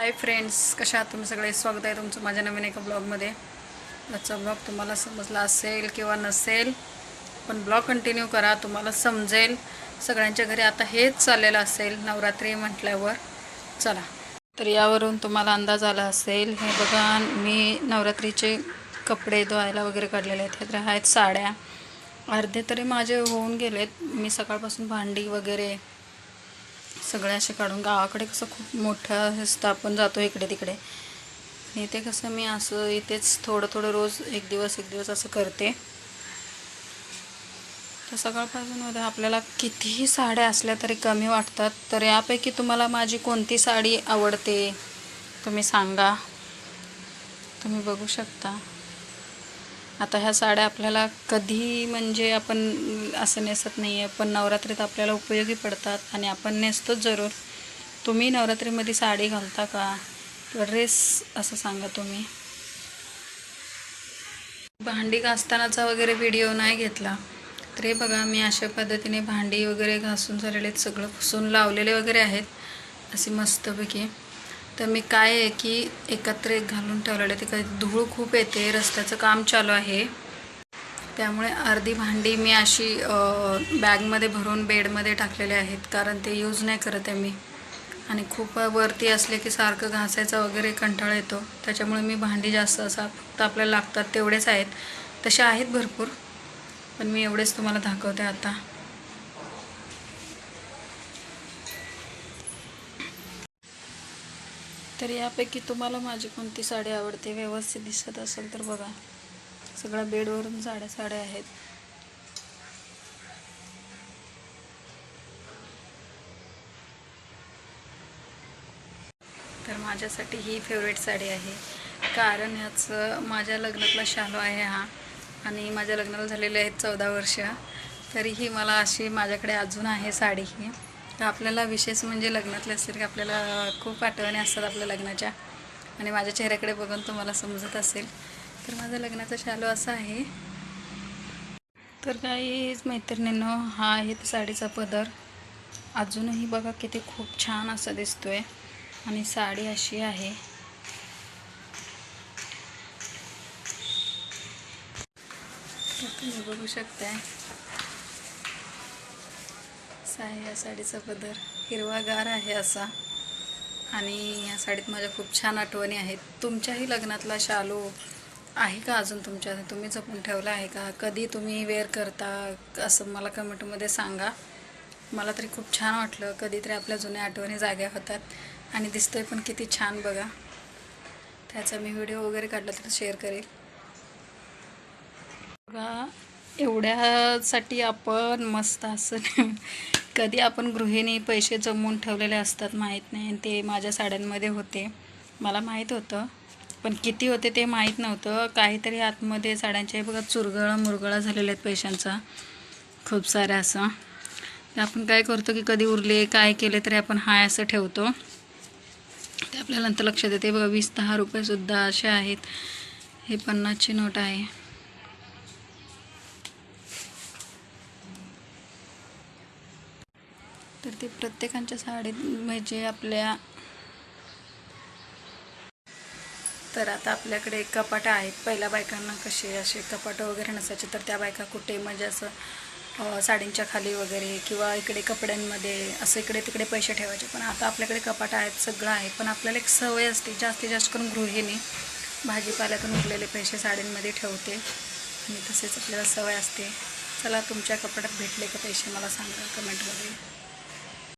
Hi friends कशा आहात तुम्ही सगळे? स्वागत आहे तुमचं माझ्या नवीन एका ब्लॉगमध्ये आजचा ब्लॉग तुम्हाला समजला असेल किंवा नसेल पण ब्लॉग कंटिन्यू करा तुम्हाला समजेल. सगळ्यांच्या घरी आता हेच चाललेलं असेल नवरात्री म्हटल्यावर. चला. तर यावरून तुम्हाला अंदाज आला असेल हे बघा मी नवरात्रीचे कपडे धुवायला वगैरे काढलेले आहेत. हे तर आहेत साड्या. अर्धे तरी माझे होऊन गेलेत. मी सकाळपासून भांडी वगैरे सगळे असे काढून गावाकडे कसं खूप मोठं असतं आपण जातो इकडे तिकडे. आणि इथे कसं मी असं इथेच थोडं थोडं रोज एक दिवस एक दिवस असं करते. तर सकाळपासून मध्ये आपल्याला कितीही साड्या असल्या तरी कमी वाटतात. तर यापैकी तुम्हाला माझी कोणती साडी आवडते? तुम्ही सांगा. तुम्ही बघू शकता. आता ह्या साड्या आपल्याला कधी म्हणजे आपण असं नेसत नाही आहे पण नवरात्रीत आपल्याला उपयोगी पडतात आणि आपण नेसतोच जरूर. तुम्ही नवरात्रीमध्ये साडी घालता का? किंवा ड्रेस असं सांगा तुम्ही. भांडी घासतानाचा वगैरे व्हिडिओ नाही घेतला तरी बघा मी अशा पद्धतीने भांडी वगैरे घासून झालेले आहेत सगळं पुसून लावलेले वगैरे आहेत असे मस्तपैकी. तर मी काय आहे की एकत्र एक घालून ठेवलेलं आहे. तिकडे धूळ खूप येते रस्त्याचं काम चालू आहे. त्यामुळे अर्धी भांडी मी अशी बॅगमध्ये भरून बेडमध्ये टाकलेले आहेत. कारण ते यूज नाही करत आहे मी. आणि खूप वरती असले की सारखं घासायचा वगैरे कंटाळा येतो. त्याच्यामुळे मी भांडी जास्त असा फक्त आपल्याला लागतात तेवढेच आहेत. तसे आहेत भरपूर. पण मी एवढेच तुम्हाला दाखवते आता. तर यापैकी तुम्हाला माझी कोणती साडी आवडते व्यवस्थित दिसत असेल तर बघा. सगळ्या बेडवरून साड्या साड्या आहेत. तर माझ्यासाठी ही फेवरेट साडी आहे. कारण ह्याचं माझ्या लग्नातला शालो आहे हा आणि माझ्या लग्नाला झालेले आहेत चौदा वर्ष. तरीही मला अशी माझ्याकडे अजून आहे साडी ही. तर आपल्याला विशेष म्हणजे लग्नातले असेल की आपल्याला खूप आठवणी असतात आपल्या लग्नाच्या. आणि माझ्या चेहऱ्याकडे बघून तुम्हाला समजत असेल. तर माझा लग्नाचा शालू असा आहे. तर काहीच मैत्रिणींनो हा आहे साडीचा पदर. अजूनही बघा किती खूप छान असा दिसतोय. आणि साडी अशी आहे. तुम्ही बघू शकताय. असा आहे या साडीचा पदर. हिरवागार आहे असा. आणि या साडीत माझ्या खूप छान आठवणी आहेत. तुमच्याही लग्नातला शालू आहे का अजून तुमच्या तुम्ही जपून ठेवला आहे का? कधी तुम्ही वेअर करता? असं मला कमेंटमध्ये सांगा. मला तरी खूप छान वाटलं. कधीतरी आपल्या जुन्या आठवणी जाग्या होतात. आणि दिसतोय पण किती छान बघा. त्याचा मी व्हिडिओ वगैरे काढला तर शेअर करेल. बघा एवढ्यासाठी आपण मस्त असं कधी आपण गृहिणी पैसे जमवून ठेवलेले असतात माहीत नाही आणि ते माझ्या साड्यांमध्ये होते. मला माहीत होतं. पण किती होते ते माहीत नव्हतं. काहीतरी आतमध्ये साड्यांचे बघा चुरगळा मुरगळा झालेले आहेत पैशांचा. खूप साऱ्या असं. तर आपण काय करतो की कधी उरले काय केले तरी आपण हाय असं ठेवतो. ते आपल्याला नंतर लक्षात येते. बघा वीस दहा रुपयेसुद्धा असे आहेत. हे पन्नासची नोट आहे. तर ते प्रत्येकांच्या साडीत म्हणजे आपल्या तर आता आपल्याकडे कपाट आहेत. पहिल्या बायकांना कसे असे कपाटं वगैरे नसायचे तर त्या बायका कुठे म्हणजे असं साडींच्या खाली वगैरे किंवा इकडे कपड्यांमध्ये असं इकडे तिकडे पैसे ठेवायचे. पण आता आपल्याकडे कपाट आहेत सगळं आहे. पण आपल्याला एक सवय असते जास्तीत जास्त करून गृहिणी भाजीपाल्यातून उरलेले पैसे साडींमध्ये ठेवते. आणि तसेच आपल्याला सवय असते. चला तुमच्या कपड्यात भेटले का पैसे? मला सांगा कमेंटमध्ये.